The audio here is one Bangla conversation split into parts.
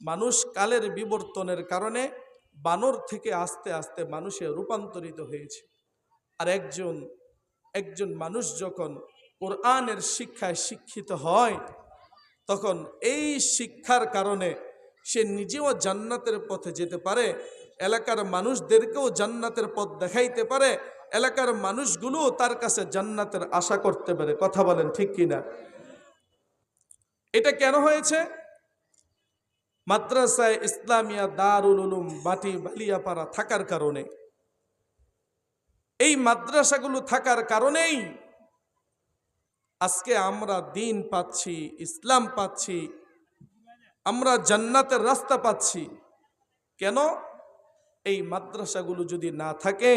মানুষ কালের বিবর্তনের কারণে বানর থেকে আস্তে আস্তে মানুষে রূপান্তরিত হয়েছে। আর একজন একজন মানুষ যখন কোরআনের শিক্ষায় শিক্ষিত হয়, তখন এই শিক্ষার কারণে সে নিজেও জান্নাতের পথে যেতে পারে, এলাকার মানুষদেরকেও জান্নাতের পথ দেখাইতে পারে, এলাকার মানুষগুলো তার কাছে জান্নাতের আশা করতে পারে। কথা বলেন ঠিক কিনা? এটা কেন হয়েছে? মাদ্রাসায় ইসলামিয়া দারুল উলুম বাটি বালিয়াপাড়া থাকার কারণে। এই মাদ্রাসাগুলো থাকার কারণেই আজকে আমরা দিন পাচ্ছি, ইসলাম পাচ্ছি, আমরা জান্নাতের রাস্তা পাচ্ছি। কেন? এই মাদ্রাসাগুলো যদি না থাকে,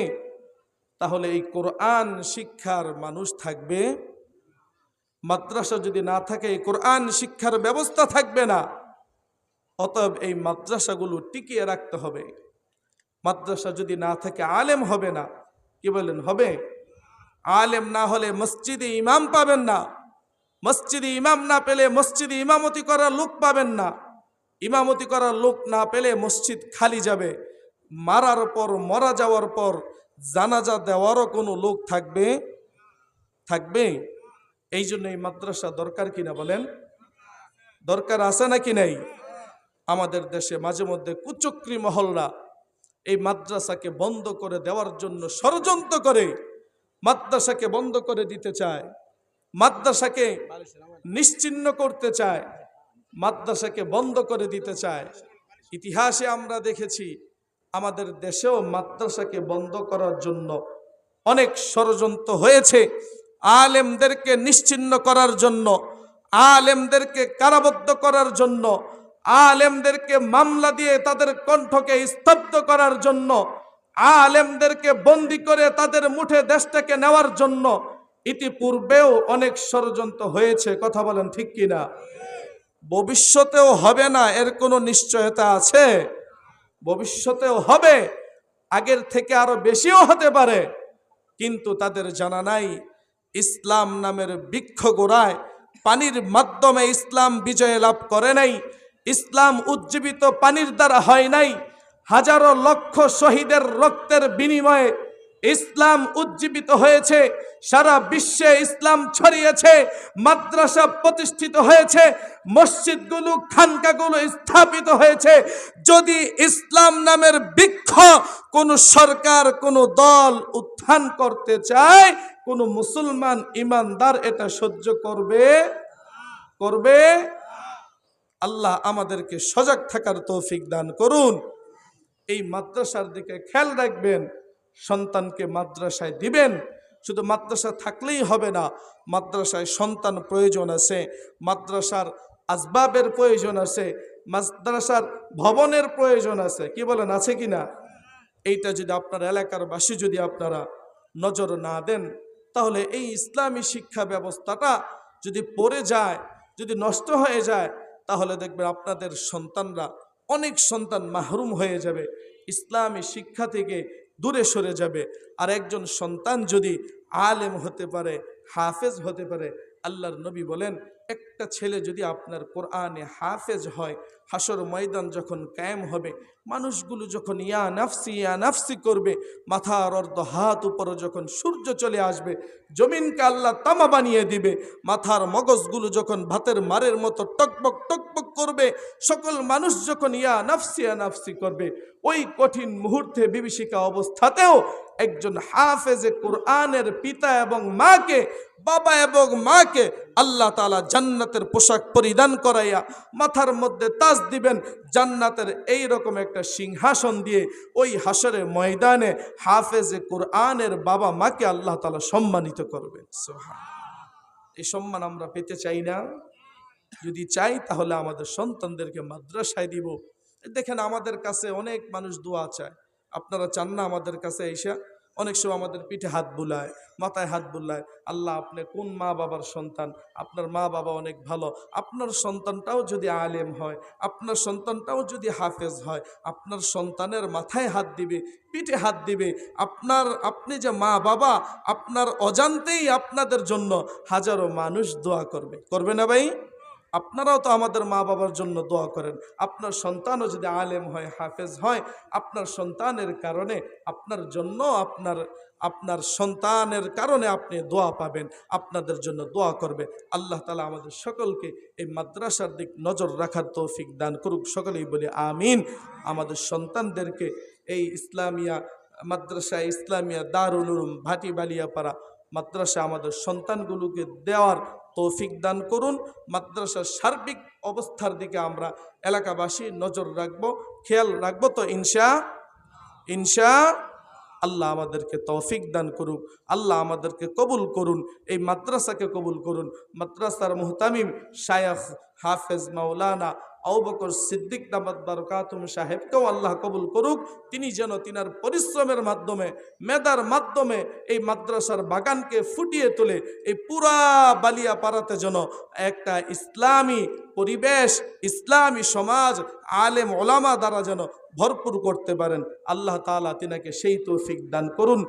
তাহলে এই কোরআন শিক্ষার মানুষ থাকবে। মাদ্রাসা যদি না থাকে, এই কোরআন শিক্ষার ব্যবস্থা থাকবে না। অতএব এই মাদ্রাসাগুলো টিকিয়ে রাখতে হবে। মাদ্রাসা যদি না থাকে আলেম হবে না, কি বলেন, হবে? আলেম না হলে মসজিদে ইমাম পাবেন না। মসজিদে ইমাম না পেলে মসজিদে ইমামতি করার লোক পাবেন না। ইমামতি করার লোক না পেলে মসজিদ খালি যাবে। মারার পর, মরা যাওয়ার পর জানাজা দেওয়ারও কোনো লোক থাকবে? থাকবে? এই জন্য এই মাদ্রাসা দরকার কিনা বলেন? দরকার আছে নাকি নাই? আমাদের দেশে মাঝে মধ্যে কুচক্রি মহল্লা এই মাদ্রাসাকে বন্ধ করে দেওয়ার জন্য ষড়যন্ত্র করে, মাদ্রাসাকে বন্ধ করে দিতে চায়, মাদ্রাসাকে নিশ্চিন্ন করতে চায়, মাদ্রাসাকে বন্ধ করে দিতে চায়। ইতিহাসে আমরা দেখেছি, আমাদের দেশেও মাদ্রাসাকে বন্ধ করার জন্য অনেক ষড়যন্ত্র হয়েছে। আলেমদেরকে নিশ্চিন্ন করার জন্য, আলেমদেরকে কারাবদ্ধ করার জন্য আলেমদেরকে মামলা দিয়ে তাদের কণ্ঠকে স্তব্ধ করার জন্য, আলেমদেরকে বন্দি করে তাদের মুঠে দেশটাকে নেওয়ার জন্য ইতিপূর্বেও অনেক ষড়যন্ত্র হয়েছে। কথা বলেন ঠিক কিনা? ভবিষ্যতেও হবে না, এর কোনো নিশ্চয়তা আছে? ভবিষ্যতেও হবে, আগের থেকে আরও বেশিও হতে পারে। কিন্তু তাদের জানা নাই, ইসলাম নামের বৃক্ষ গোড়ায় পানির মাধ্যমে ইসলাম বিজয় লাভ করে নাই। ইসলাম উজ্জীবিত পানির দ্বারা হয় নাই। হাজারো লক্ষ শহীদের রক্তের বিনিময়ে ইসলাম উজ্জীবিত হয়েছে। সারা বিশ্বে ইসলাম ছড়িয়েছে, মাদ্রাসা প্রতিষ্ঠিত হয়েছে, মসজিদগুলো, খানকাগুলো স্থাপিত হয়েছে। যদি ইসলাম নামের বৃক্ষ কোন সরকার, কোন দল উত্থান করতে চায়, কোন মুসলমান ইমানদার এটা সহ্য করবে? করবে? আল্লাহ আমাদেরকে সজাগ থাকার তৌফিক দান করুন। এই মাদ্রাসার দিকে খেয়াল রাখবেন, সন্তানকে মাদ্রাসায় দিবেন। শুধু মাদ্রাসা থাকলেই হবে না, মাদ্রাসায় সন্তান প্রয়োজন আছে, মাদ্রাসার আসবাবের প্রয়োজন আছে, মাদ্রাসার ভবনের প্রয়োজন আছে। কি বলেন, আছে কি না? এইটা যদি আপনার এলাকার বাসী যদি আপনারা নজর না দেন, তাহলে এই ইসলামী শিক্ষা ব্যবস্থাটা যদি পড়ে যায়, যদি নষ্ট হয়ে যায় তাহলে দেখবেন আপনাদের সন্তানরা অনেক সন্তান মাহরুম হয়ে যাবে, ইসলামী শিক্ষা থেকে দূরে সরে যাবে। আর একজন সন্তান যদি আলেম হতে পারে, হাফেজ হতে পারে আল্লাহর নবী বলেন, একটা ছেলে যদি আপনার কোরআনে হাফেজ হয় হাসর ময়দান যখন কায়েম হবে, মানুষগুলো যখন ইয়া নাফসি ইয়া নাফসি করবে, মাথার অর্ধ হাত উপরে যখন সূর্য চলে আসবে, জমিনকে আল্লাহ তামা বানিয়ে দিবে, মাথার মগজগুলো যখন ভাতের মারের মতো টকবক টকবক করবে, সকল মানুষ যখন ইয়া নাফসি ইয়া নাফসি করবে, ওই কঠিন মুহূর্তে বিভীষিকা অবস্থাতেও একজন হাফেজে কোরআনের পিতা এবং মাকে, বাবা এবং মাকে আল্লাহ তালা জান্নাতের পোশাক পরিধান করাইয়া মাথার মধ্যে তাজ দিবেন। জান্নাতের এই রকম একটা সিংহাসন দিয়ে ওই হাসরে ময়দানে হাফেজে কোরআনের বাবা মাকে আল্লাহ তালা সম্মানিত করবেন। সুবহান। এই সম্মান আমরা পেতে চাই না। যদি চাই তাহলে আমাদের সন্তানদেরকে মাদ্রাসায় দিব। দেখেন আমাদের কাছে অনেক মানুষ দোয়া চায়। আপনারা চান না আমাদের কাছে এসে অনেক সময় আমাদের পিঠে হাত বুলায়, মাথায় হাত বুলায়, আল্লাহ আপনি কোন মা বাবার সন্তান? আপনার মা বাবা অনেক ভালো। আপনার সন্তানটাও যদি আলেম হয়, আপনার সন্তানটাও যদি হাফেজ হয়, আপনার সন্তানের মাথায় হাত দিবে, পিঠে হাত দিবে, আপনার, আপনি যে মা বাবা, আপনার অজান্তেই আপনাদের জন্য হাজারো মানুষ দোয়া করবে। করবে না ভাই? আপনারাও তো আমাদের মা বাবার জন্য দোয়া করেন। আপনার সন্তানও যদি আলেম হয়, হাফেজ হয়, আপনার সন্তানের কারণে, আপনার জন্য আপনার আপনার সন্তানের কারণে আপনি দোয়া পাবেন, আপনাদের জন্য দোয়া করবে আল্লাহ তালা আমাদের সকলকে এই মাদ্রাসার দিক নজর রাখার তৌফিক দান করুক। সকলেই বলি আমিন। আমাদের সন্তানদেরকে এই ইসলামিয়া মাদ্রাসা, ইসলামিয়া দারুল উলুম বালিয়াপাড়া মাদ্রাসা আমাদের সন্তানগুলোকে দেওয়ার তৌফিক দান করুন। মাদ্রাসার সার্বিক অবস্থার দিকে আমরা এলাকাবাসী নজর রাখব, খেয়াল রাখব তো ইনশা ইনশা, আল্লাহ আমাদেরকে তৌফিক দান করুক, আল্লাহ আমাদেরকে কবুল করুন, এই মাদ্রাসাকে কবুল করুন। মাদ্রাসার মোহতামিম শায়খ হাফেজ মাওলানা আউবকর সিদ্দিক নামাদ বারকাতুম সাহেবকেও আল্লাহ কবুল করুক, তিনি যেন তিনার পরিশ্রমের মাধ্যমে, মেধার মাধ্যমে এই মাদ্রাসার বাগানকে ফুটিয়ে তোলে, এই পুরা বালিয়া পাড়াতে যেন একটা ইসলামী পরিবেশ, ইসলামী সমাজ, আলেম, ওলামা দ্বারা যেন ভরপুর করতে পারেন। আল্লাহ তাআলা তিনাকে সেই তৌফিক দান করুন।